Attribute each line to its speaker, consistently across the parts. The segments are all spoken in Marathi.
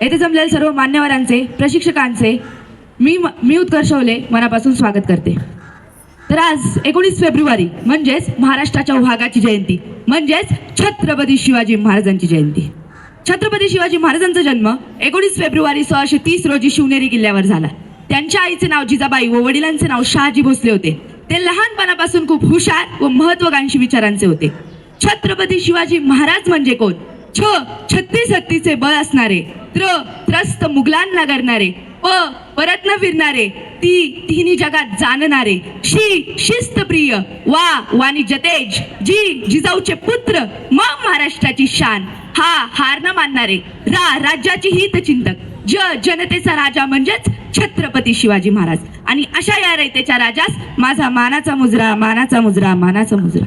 Speaker 1: येथे जमलेल्या सर्व मान्यवरांचे प्रशिक्षकांचे मी मी उत्कर्ष ओले मनापासून स्वागत करते. तर आज एकोणीस फेब्रुवारी म्हणजेच महाराष्ट्राच्या भागाची जयंती म्हणजेच छत्रपती शिवाजी महाराजांची जयंती. छत्रपती शिवाजी महाराजांचा जन्म एकोणीस फेब्रुवारी सोळाशे तीस रोजी शिवनेरी किल्ल्यावर झाला. त्यांच्या आईचे नाव जिजाबाई व वडिलांचे नाव शहाजी भोसले होते. ते लहानपणापासून खूप हुशार व महत्वाकांक्षी विचारांचे होते. छत्रपती शिवाजी महाराज म्हणजे कोण? छ छत्तीस हत्तीचे बळ असणारे त्र त्रस्त मुघलांना करणारे प परत न फिरणारे ती तिन्ही जगात जाणणारे. शी शिस्तप्रिय वा वाणी जतेज जी जिजाऊचे पुत्र म महाराष्ट्राची शान. हा हार न मानणारे रा राज्याची हितचिंतक. ज जनतेचा राजा म्हणजेच छत्रपती शिवाजी महाराज. आणि अशा या रयतेच्या राजास माझा मानाचा मुजरा मानाचा मुजरा मानाचा मुजरा.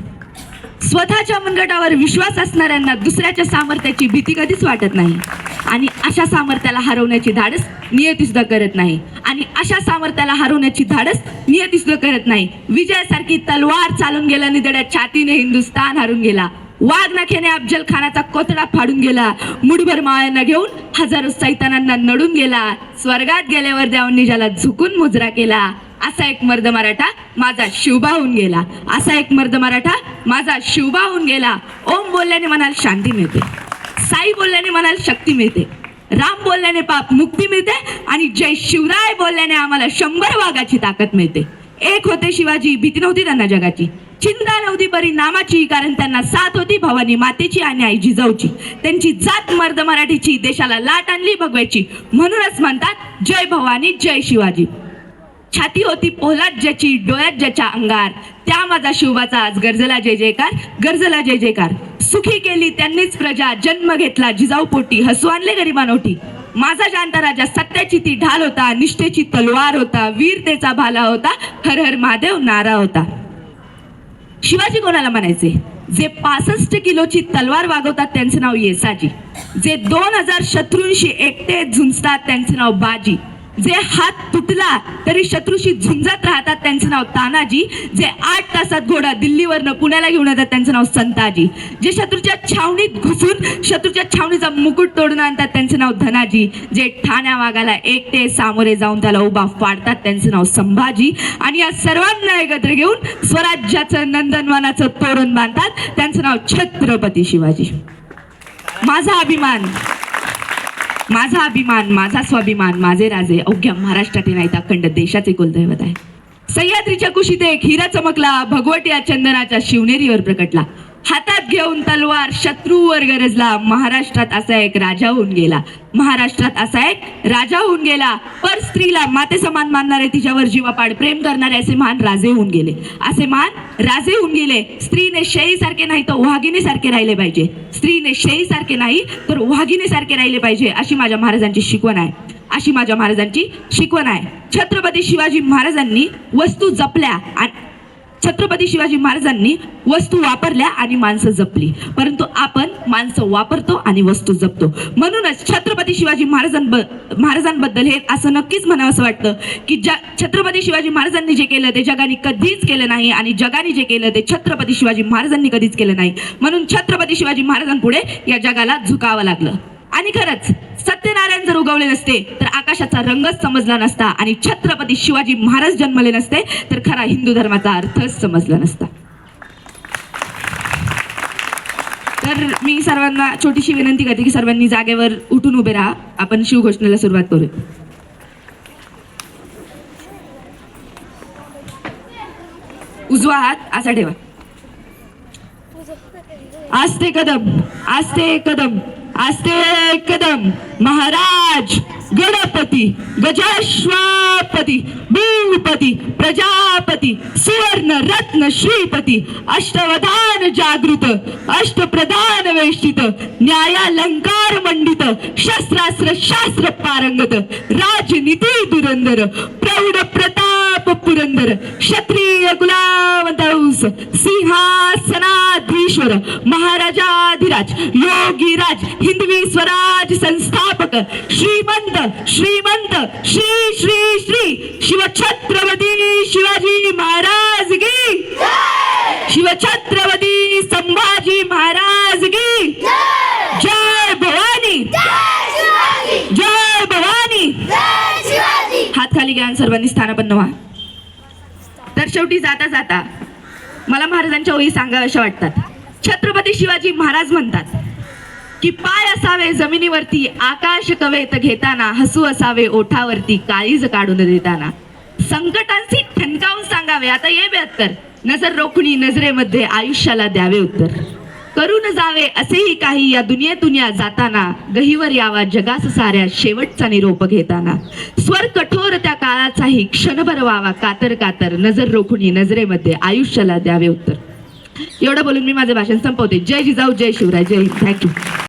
Speaker 1: स्वतःच्या मनगटावर विश्वास असणाऱ्यांना दुसऱ्याच्या सामर्थ्याची भीती कधीच वाटत नाही. आणि अशा सामर्थ्याला हरवण्याची धाडस नियतीसुद्धा करत नाही. आणि अशा सामर्थ्याला हरवण्याची धाडस नियती सुद्धा करत नाही. विजयासारखी तलवार चालून गेला निदड्या छातीने हिंदुस्तान हरून गेला. वाघ नखेने अफजल खानाचा कोतडा फाडून गेला. मुठभर माळ्यांना घेऊन हजारो सैतानांना नडून गेला. स्वर्गात गेल्यावर देवांनी ज्याला झुकून मुजरा केला असा एक मर्द मराठा माझा शिवबा होऊन गेला. असा एक मर्द मराठा माझा शिवबा होऊन गेला. ओम बोलल्याने मनाला शांती मिळते. साई बोलल्याने मनाला शक्ती मिळते. राम बोलल्याने पाप मुक्ती मिळते आणि जय शिवराय बोलल्याने आम्हाला शंभर वाघाची ताकद मिळते. एक होते शिवाजी भीती नव्हती त्यांना जगाची. चिंता नव्हती बरी नामाची कारण त्यांना साथ होती भवानी मातेची आणि आई जिजाऊची त्यांची जात मर्द मराठीची देशाला लाट आणली भगवायची. म्हणूनच म्हणतात जय भवानी जय शिवाजी. छाती होती पोलाद ज्याची डोळ्यात ज्याच्या अंगार. त्या माझा शिवबाचा आज गरजला जय जयकार गरजला जय जयकार. सुखी केली त्यांनीच प्रजा जन्म घेतला जिजाऊ पोटी हसू आणले गरिबानोटी माझा जाणता राजा सत्याची ती ढाल होता निष्ठेची तलवार होता वीरतेचा भाला होता हर हर महादेव नारा होता. शिवाजी कोणाला म्हणायचे? जे पासष्ट किलोची तलवार वागवतात त्यांचं नाव येसाजी. जे दोन हजार शत्रूंशी एकटे झुंजतात त्यांचं नाव बाजी. जे हात तुटला तरी शत्रूशी झुंजत राहतात त्यांचं नाव तानाजी. जे आठ तासात घोडा दिल्लीवरनं पुण्याला घेऊन येतात त्यांचं नाव संताजी. जे शत्रूच्या छावणीत घुसून शत्रूच्या छावणीचा मुकुट तोडून आणतात त्यांचं नाव धनाजी. जे ठाण्या वाघाला एकटे सामोरे जाऊन त्याला उभा फाडतात त्यांचं नाव संभाजी. आणि या सर्वांना एकत्र घेऊन स्वराज्याचं नंदनवनाचं तोरण बांधतात. त्यांचं नाव छत्रपती शिवाजी. माझा अभिमान माझा अभिमान माझा स्वाभिमान माझे राजे अवघ्या महाराष्ट्रातील नाही अखंड देशाचे कुलदैवत आहे सह्याद्रीच्या कुशीत एक हिरा चमकला भगवटी या चंदनाच्या शिवनेरीवर प्रकटला. हातात घेऊन तलवार शत्रूवर गरजला. महाराष्ट्रात असा एक राजा होऊन गेला. महाराष्ट्रात असा एक राजा होऊन गेला. पर स्त्रीला माते समान मानणारे तिच्यावर जीवापाड प्रेम करणारे असे महान राजे होऊन गेले. असे महान राजे होऊन गेले. स्त्रीने शेळीसारखे नाही तर वाघिणीसारखे राहिले पाहिजे. स्त्रीने शेळीसारखे नाही तर वाघिणीसारखे राहिले पाहिजे अशी माझ्या महाराजांची शिकवण आहे. अशी माझ्या महाराजांची शिकवण आहे. छत्रपती शिवाजी महाराजांनी वस्तू जपल्या आणि छत्रपती शिवाजी महाराजांनी वस्तू वापरल्या आणि माणसं जपली. परंतु आपण माणसं वापरतो आणि वस्तू जपतो. म्हणूनच छत्रपती शिवाजी महाराजांब महाराजांबद्दल हे असं नक्कीच म्हणावं असं वाटतं की ज्या छत्रपती शिवाजी महाराजांनी जे केलं ते जगाने कधीच केलं नाही आणि जगाने जे केलं ते छत्रपती शिवाजी महाराजांनी कधीच केलं नाही. म्हणून छत्रपती शिवाजी महाराजांपुढे या जगाला झुकावं लागलं. आणि खरंच सत्यनारायण जर उगवले नसते तर आकाशाचा रंगच समजला नसता आणि छत्रपती शिवाजी महाराज जन्मले नसते तर खरा हिंदू धर्माचा अर्थच समजला नसता. तर मी सर्वांना छोटीशी विनंती करते की सर्वांनी जागेवर उठून उभे राहा. आपण शिवघोषणेला सुरुवात करूया. उजवा हात असा ठेवा. आस्ते कदम आस्ते कदम आस्ते कदम महाराज! गणपती गजाश्वापती भूपती प्रजापती सुवर्ण रत्न श्रीपती अष्टवधान जागृत अष्टप्रधान वेष्टित न्यायालंकार मंडित शस्त्रास्त्र शास्त्र पारंगत राजनीती दुरंदर प्रौढ पुरंदर क्षत्रिय गुलामदाऊस सिंहासनाधीश्वर महाराजाधिराज योगीराज हिंदवी स्वराज संस्थापक श्रीमंत श्रीमंत श्री श्री श्री शिवछत्रपती शिवाजी महाराज की शिवछत्रपती संभाजी महाराज की जय भवानी जय तयारी घ्या आणि सर्वांनी स्थानापन्न व्हा तर शेवटी जाता जाता मला महाराजांच्या ओळी सांगाव्याशा वाटतात. छत्रपती शिवाजी महाराज म्हणतात की पाय असावे जमिनीवरती आकाश कवेत घेताना हसू असावे ओठावरती काळीज काढून देताना. संकटांची ठणकावून सांगावे आता ये बेहत्तर नजर रोखणी नजरेमध्ये आयुष्याला द्यावे उत्तर. करून जावे असेही काही या दुनियेतून या जाताना गहीवर यावा जगास साऱ्या शेवटचा निरोप घेताना. स्वर कठोर त्या काळाचाही क्षणभर व्हावा कातर कातर नजर रोखणी नजरेमध्ये आयुष्याला द्यावे उत्तर. एवढं बोलून मी माझं भाषण संपवते. जय जिजाऊ जय शिवराय जय हिंद. Thank you